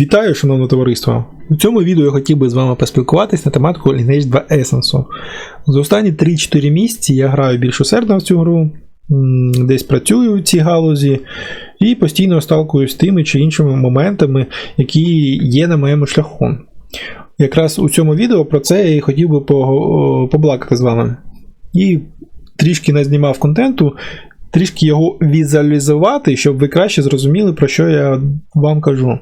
Вітаю, шановне товариство! У цьому відео я хотів би з вами поспілкуватись на тематику Lineage 2 Essence. За останні 3-4 місяці я граю більш усердно в цю гру, десь працюю в цій галузі і постійно сталкуюсь з тими чи іншими моментами, які є на моєму шляху. Якраз у цьому відео про це я і хотів би побалакати з вами. І трішки назнімав контенту, трішки його візуалізувати, щоб ви краще зрозуміли, про що я вам кажу.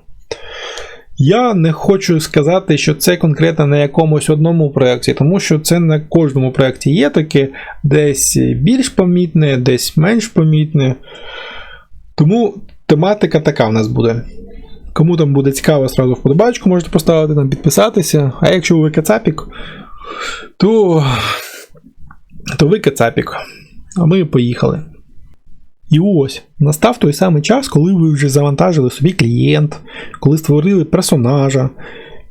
Я не хочу сказати, що це конкретно на якомусь одному проєкті, тому що це на кожному проєкті є таке, десь більш помітне, десь менш помітне. Тому тематика така в нас буде. Кому там буде цікаво, сразу вподобачку можете поставити, там, підписатися. А якщо ви кацапік, то, то ви кацапік. А ми поїхали. І ось настав той самий час, коли ви вже завантажили собі клієнт, коли створили персонажа,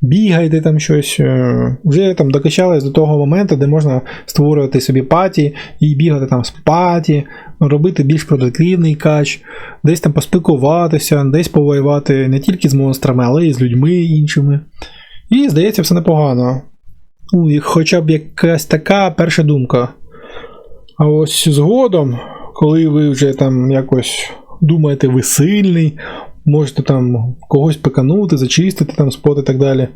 бігаєте там щось, е, вже там докачались до того моменту, де можна створювати собі паті і бігати там з паті, робити більш продуктивний кач, десь там поспілкуватися, десь повоювати не тільки з монстрами, але й з людьми іншими. І здається, все непогано. Ну, і хоча б якась така перша думка. А ось згодом, коли ви вже там якось думаєте, ви сильний, можете там когось пеканути, зачистити там спот і так далі,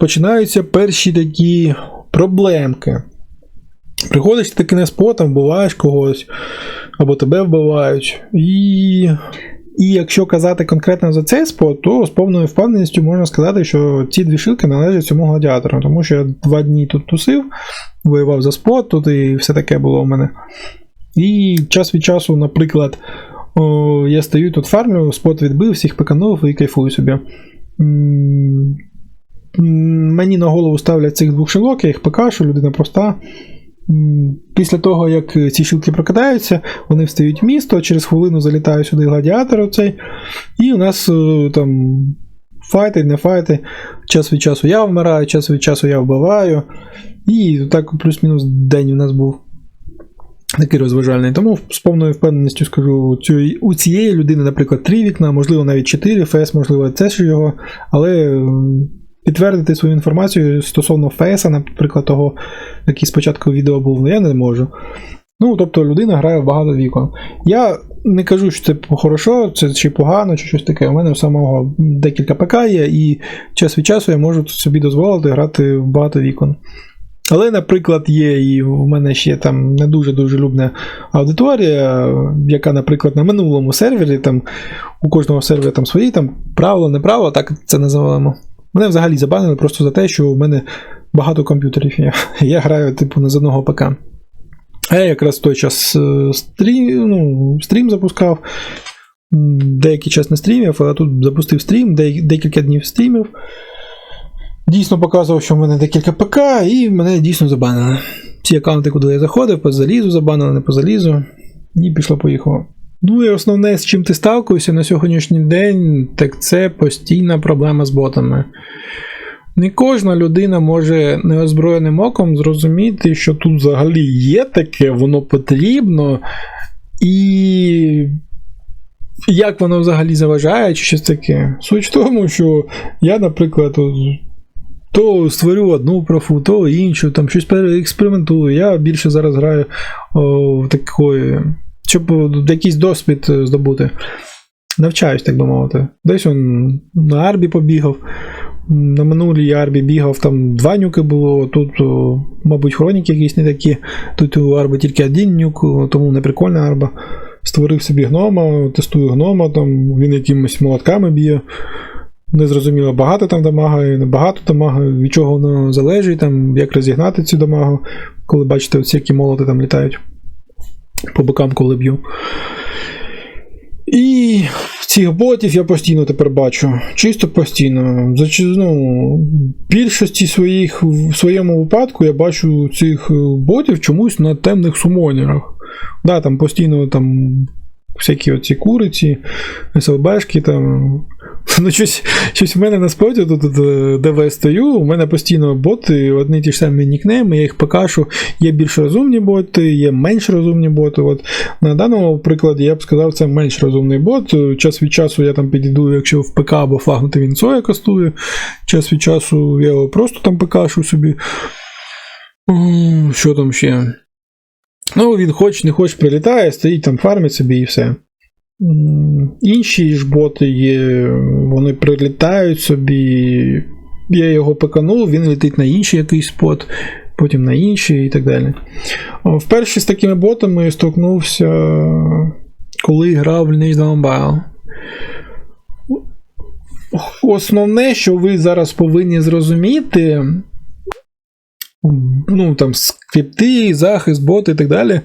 починаються перші такі проблемки. Приходиш ти таки на спот, вбиваєш когось, або тебе вбивають. І, і якщо казати конкретно за цей спот, то з повною впевненістю можна сказати, що ці дві шилки належать цьому гладіатору, тому що я два дні тут тусив, воював за спот, тут і все таке було в мене. І час від часу, наприклад, о, я стою тут фармлю, спот відбив, всіх пеканув і кайфую собі. Мені на голову ставлять цих двох шилок, я їх покашу, людина проста. Після того, як ці шилки прокидаються, вони встають в місто, через хвилину залітає сюди гладіатор оцей, і у нас там файти, не файти. Час від часу я вмираю, час від часу я вбиваю. І так плюс-мінус день у нас був такий розважальний. Тому з повною впевненістю скажу, цю, у цієї людини, наприклад, три вікна, можливо, навіть чотири, фес, можливо, це ж його, але підтвердити свою інформацію стосовно феса, наприклад, того, який спочатку відео був, ну, я не можу. Ну, тобто людина грає в багато вікон. Я не кажу, що це хорошо, це чи погано, чи щось таке. У мене у самого декілька ПК є, і час від часу я можу собі дозволити грати в багато вікон. Але, наприклад, є і в мене ще там не дуже любна аудиторія, яка, наприклад, на минулому сервері, там у кожного сервера там свої там правила, неправила, так це називаємо. Мене взагалі забанили просто за те, що в мене багато комп'ютерів. Я, я граю, типу, не з одного ПК. А я якраз в той час е, стрім, ну, стрім запускав. Деякий час не стрімів, але тут запустив стрім, декілька днів стрімів. Дійсно показував, що в мене декілька ПК, і мене дійсно забанили. Ці аккаунти, куди я заходив, по залізу забанили, не по. І пішло-поїхало. Ну і основне, з чим ти сталкуєшся на сьогоднішній день, так це постійна проблема з ботами. Не кожна людина може неозброєним оком зрозуміти, що тут взагалі є таке, воно потрібно, і як воно взагалі заважає, чи щось таке. Суть в тому, що я, наприклад, то створю одну профу, то іншу, там щось експериментую. Я більше зараз граю в такої, щоб якийсь досвід здобути. Навчаюсь, так би мовити. Десь он на Арбі побігав. На минулій Арбі бігав, там два нюки було, тут, мабуть, хроніки якісь не такі. Тут у Арби тільки один нюк, тому не прикольна Арба. Створив собі гнома, тестую гнома, там він якимись молотками б'є. Незрозуміло, багато там дамага, небагато дамага, від чого воно залежить, там, як розігнати цю дамагу, коли бачите, оці які молоти там літають по бокам, коли б'ю. І цих ботів я постійно тепер бачу. Чисто постійно. Зач- Ну, більшості своїх, в своєму випадку я бачу цих е, ботів чомусь на темних сумонерах. Да, там постійно там всякі оці куриці, СЛБшки, там Ну, щось, щось в мене на споті, тут, е, де я стою, у мене постійно боти, одні ті ж самі нікнейми, я їх покажу. Є більш розумні боти, є менш розумні боти. От на даному прикладі я б сказав, це менш розумний бот. Час від часу я там підійду, якщо в ПК або флагнути він Цоя кастує. Час від часу я його просто там ПКшу собі. Що там ще? Ну, він хоч не хоч прилітає, стоїть там, фармить собі і все. Інші ж боти є, вони прилітають собі. Я його пеканув, він летить на інший якийсь спот, потім на інший і так далі. Вперше з такими ботами столкнувся, коли грав в 2 Mobile. Основне, що ви зараз повинні зрозуміти, ну там скрипти, захист, боти і так далі.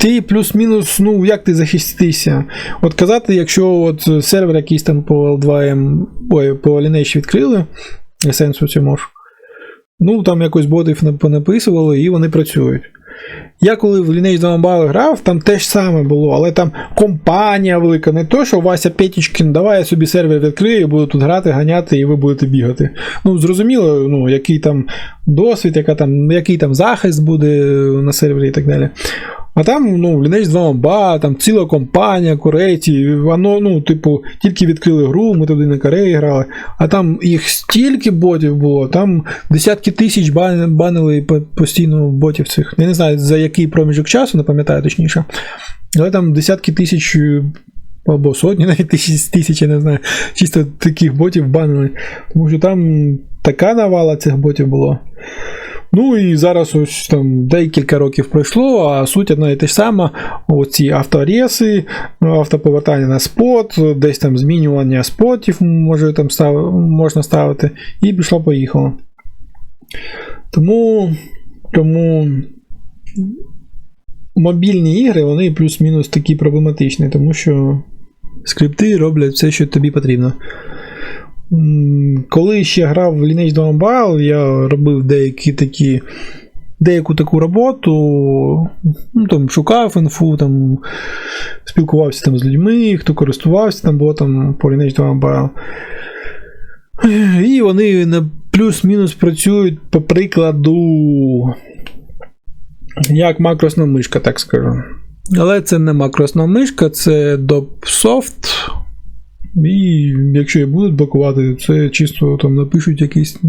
Ти плюс-мінус, ну як ти захиститися? От казати, якщо от сервер якийсь там по L2M, ой, по Lineage відкрили, есенсу цьому ж, ну там якось ботів понаписували і вони працюють. Я коли в Lineage 2 Mobile грав, там те ж саме було, але там компанія велика, не то, що Вася Петічкін, давай я собі сервер відкрию, буду тут грати, ганяти, і ви будете бігати. Ну, зрозуміло, ну, який там досвід, яка там, який там захист буде на сервері і так далі. А там, ну, Lineage 2 Mobile, там ціла компанія, корейці, воно, ну, типу, тільки відкрили гру, ми туди на Кореї грали, а там їх стільки ботів було, там десятки тисяч банили постійно ботів цих. Я не знаю, за який проміжок часу, не пам'ятаю точніше. Але там десятки тисяч або сотні навіть тисяч, я не знаю, чисто таких ботів банили. Тому що там така навала цих ботів було. Ну і зараз ось там декілька років пройшло, а суть одна і те ж сама. Оці автоареси, автоповертання на спот, десь там змінювання спотів може, там став, можна ставити, і пішло поїхало. Тому, тому мобільні ігри, вони плюс-мінус такі проблематичні, тому що скрипти роблять все, що тобі потрібно. Коли ще грав в Lineage 2 Mobile, я робив деякі такі. Деяку таку роботу, ну, там, шукав інфу, там, спілкувався там з людьми, хто користувався там ботом по Lineage 2 Mobile. І вони на плюс-мінус працюють по прикладу, як макросна мишка, так скажу. Але це не макросна мишка, це DopSoft. І якщо і будуть блокувати, це чисто там напишуть якийсь,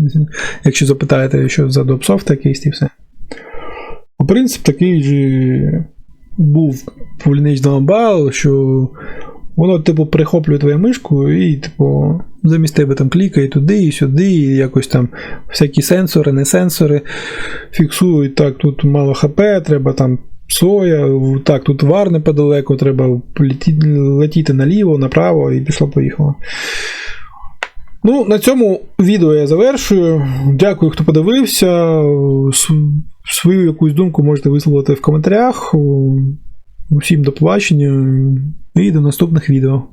якщо запитаєте, що за DopSoft якийсь і все. Принцип такий же був в Lineage 2 Mobile, що воно, типу, прихоплює твою мишку і, типу, замість тебе там клікає туди і сюди, і якось там всякі сенсори, не сенсори фіксують, так, тут мало ХП, треба там соя, так, тут вар неподалеку, треба леті- летіти наліво, направо і пішло-поїхало. Ну, на цьому відео я завершую. Дякую, хто подивився. Свою якусь думку можете висловити в коментарях. Усім до побачення і до наступних відео.